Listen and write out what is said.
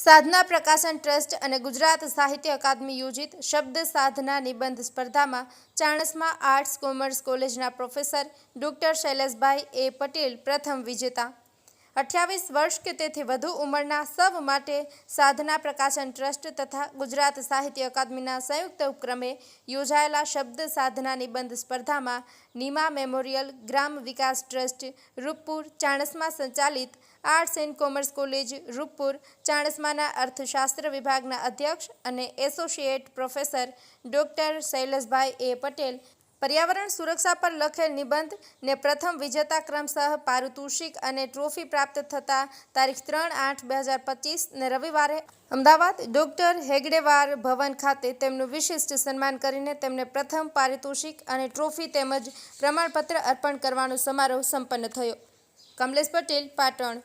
સાધના પ્રકાશન ટ્રસ્ટ અને ગુજરાત સાહિત્ય અકાદમી યોજિત શબ્દ સાધના નિબંધ સ્પર્ધામાં ચાણસમાં આર્ટ્સ કોમર્સ કોલેજના professor doctor Shaileshbhai A Patel પ્રથમ વિજેતા. અઠ્યાવીસ વર્ષ કે તેથી વધુ ઉંમરના સૌ માટે સાધના પ્રકાશન ટ્રસ્ટ તથા ગુજરાત સાહિત્ય અકાદમીના સંયુક્ત ઉપક્રમે યોજાયેલા શબ્દ સાધના નિબંધ સ્પર્ધામાં નીમા મેમોરિયલ, ગ્રામ વિકાસ ટ્રસ્ટ, રૂપપુર, ચાણસમાં સંચાલિત arts and commerce college, Rupapur, ચાણસમાના અર્થશાસ્ત્ર વિભાગના અધ્યક્ષ અને associate professor doctor Shaileshbhai A Patel પર્યાવરણ સુરક્ષા પર લખેલ નિબંધને પ્રથમ વિજેતા ક્રમશઃ પારિતોષિક અને ટ્રોફી પ્રાપ્ત થતા તારીખ ત્રણ આઠ બે હજાર પચીસ ને રવિવારે અમદાવાદ ડોક્ટર હેગડેવાર ભવન ખાતે તેમનું વિશિષ્ટ સન્માન કરીને તેમને પ્રથમ પારિતોષિક અને ટ્રોફી તેમજ પ્રમાણપત્ર અર્પણ કરવાનો સમારોહ સંપન્ન થયો. કમલેશ પટેલ, પાટણ.